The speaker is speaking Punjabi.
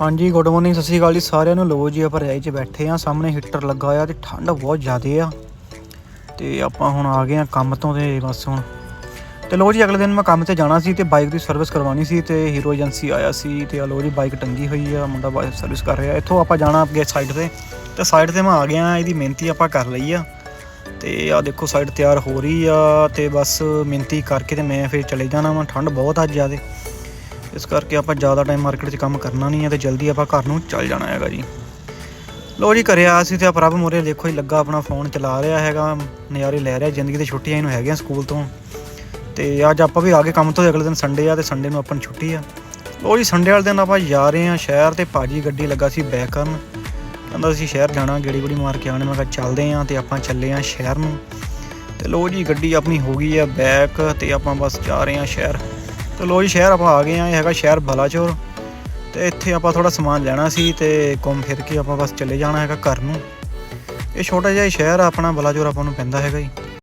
ਹਾਂਜੀ ਗੁੱਡ ਮਾਰਨਿੰਗ ਸਤਿ ਸ਼੍ਰੀ ਅਕਾਲ ਜੀ ਸਾਰਿਆਂ ਨੂੰ। ਲੋ ਜੀ, ਆਪਾਂ ਰਜਾਈ 'ਚ ਬੈਠੇ ਆ ਸਾਹਮਣੇ ਹੀਟਰ ਲੱਗਾ ਹੋਇਆ ਤੇ ਠੰਡ ਬਹੁਤ ਜ਼ਿਆਦੇ ਆ। ਤੇ ਆਪਾਂ ਹੁਣ ਆ ਗਏ ਆ ਕੰਮ ਤੋਂ ਤੇ ਬਸ ਹੁਣ। ਤੇ ਲੋ ਜੀ, ਅਗਲੇ ਦਿਨ ਮੈਂ ਕੰਮ ਤੇ ਜਾਣਾ ਸੀ ਤੇ ਬਾਈਕ ਦੀ ਸਰਵਿਸ ਕਰਵਾਉਣੀ ਸੀ ਤੇ ਹੀਰੋ ਏਜੰਸੀ ਆਇਆ ਸੀ ਤੇ ਆ ਲੋ ਜੀ ਬਾਈਕ ਟੰਗੀ ਹੋਈ ਆ, ਮੁੰਡਾ ਬਾਈਕ ਸਰਵਿਸ ਕਰ ਰਿਹਾ। ਇੱਥੋਂ ਆਪਾਂ ਜਾਣਾ ਅੱਗੇ ਸਾਈਡ ਤੇ। ਤੇ ਸਾਈਡ ਤੇ ਮੈਂ ਆ ਗਿਆ, ਇਹਦੀ ਮਿਹਨਤੀ ਆਪਾਂ ਕਰ ਲਈ ਆ। ਤੇ ਆ ਦੇਖੋ ਸਾਈਡ ਤਿਆਰ ਹੋ ਰਹੀ ਆ ਤੇ ਬਸ ਮਿਹਨਤੀ ਕਰਕੇ ਤੇ ਮੈਂ ਫਿਰ ਚਲੇ ਜਾਣਾ ਵਾ। ਠੰਡ ਬਹੁਤ ਆ ਜ਼ਿਆਦੇ। ਇਸ ਕਰਕੇ ਆਪਾਂ ਜ਼ਿਆਦਾ ਟਾਈਮ ਮਾਰਕੀਟ 'ਚ ਕੰਮ ਕਰਨਾ ਨਹੀਂ ਹੈ ਤੇ ਜਲਦੀ ਆਪਾਂ ਘਰ ਨੂੰ ਚੱਲ ਜਾਣਾ ਹੈਗਾ ਜੀ। ਲੋ ਜੀ, ਘਰੇ ਆਇਆ ਸੀ ਤੇ ਆ ਰੱਬ ਮੋਰੇ ਦੇਖੋ ਹੀ ਲੱਗਾ ਆਪਣਾ ਫੋਨ ਚਲਾ ਰਿਹਾ ਹੈਗਾ, ਨਜ਼ਾਰੇ ਲੈ ਰਿਹਾ, ਜ਼ਿੰਦਗੀ ਦੇ ਛੁੱਟੀਆਂ ਇਹਨੂੰ ਹੈਗੀਆਂ ਸਕੂਲ ਤੋਂ। ਤੇ ਅੱਜ ਆਪਾਂ ਵੀ ਆ ਗਏ ਕੰਮ ਤੋਂ, ਅਗਲੇ ਦਿਨ ਸੰਡੇ ਆ ਤੇ ਸੰਡੇ ਨੂੰ ਆਪਾਂ ਨੂੰ ਛੁੱਟੀ ਆ। ਲੋ ਜੀ ਸੰਡੇ ਵਾਲੇ ਦਿਨ ਆਪਾਂ ਜਾ ਰਹੇ ਆ ਸ਼ਹਿਰ ਤੇ ਭਾਜੀ ਗੱਡੀ ਲੱਗਾ ਸੀ ਬੈਕ ਕਰਨ। ਕਹਿੰਦਾ ਸੀ ਸ਼ਹਿਰ ਜਾਣਾ, ਗੇੜੀ ਗੁੜੀ ਮਾਰ ਕੇ ਆਉਣੇ, ਮੈਂ ਕਿਹਾ ਚੱਲਦੇ ਆ ਤੇ ਆਪਾਂ ਚੱਲੇ ਆ ਸ਼ਹਿਰ ਨੂੰ। ਤੇ ਲੋ ਜੀ, ਗੱਡੀ ਆਪਣੀ ਹੋ ਗਈ ਆ ਬੈਕ ਤੇ ਆਪਾਂ ਬਸ ਜਾ ਰਹੇ ਆ ਸ਼ਹਿਰ। ਤੇ ਲੋ ਜੀ, ਸ਼ਹਿਰ ਆਪਾਂ ਆ ਗਏ ਆ ਇਹ ਹੈਗਾ ਸ਼ਹਿਰ ਬਲਾਚੌਰ ਤੇ ਇੱਥੇ ਆਪਾਂ ਥੋੜਾ ਸਮਾਨ ਲੈਣਾ ਸੀ ਤੇ ਘੁੰਮ ਫਿਰ ਕੇ ਆਪਾਂ ਬਸ ਚਲੇ ਜਾਣਾ ਹੈਗਾ ਘਰ ਨੂੰ। ਇਹ ਛੋਟਾ ਜਿਹਾ ਸ਼ਹਿਰ ਆ, ਆਪਣਾ ਬਲਾਚੌਰ ਆਪਾਂ ਨੂੰ ਪੈਂਦਾ ਹੈਗਾ ਜੀ।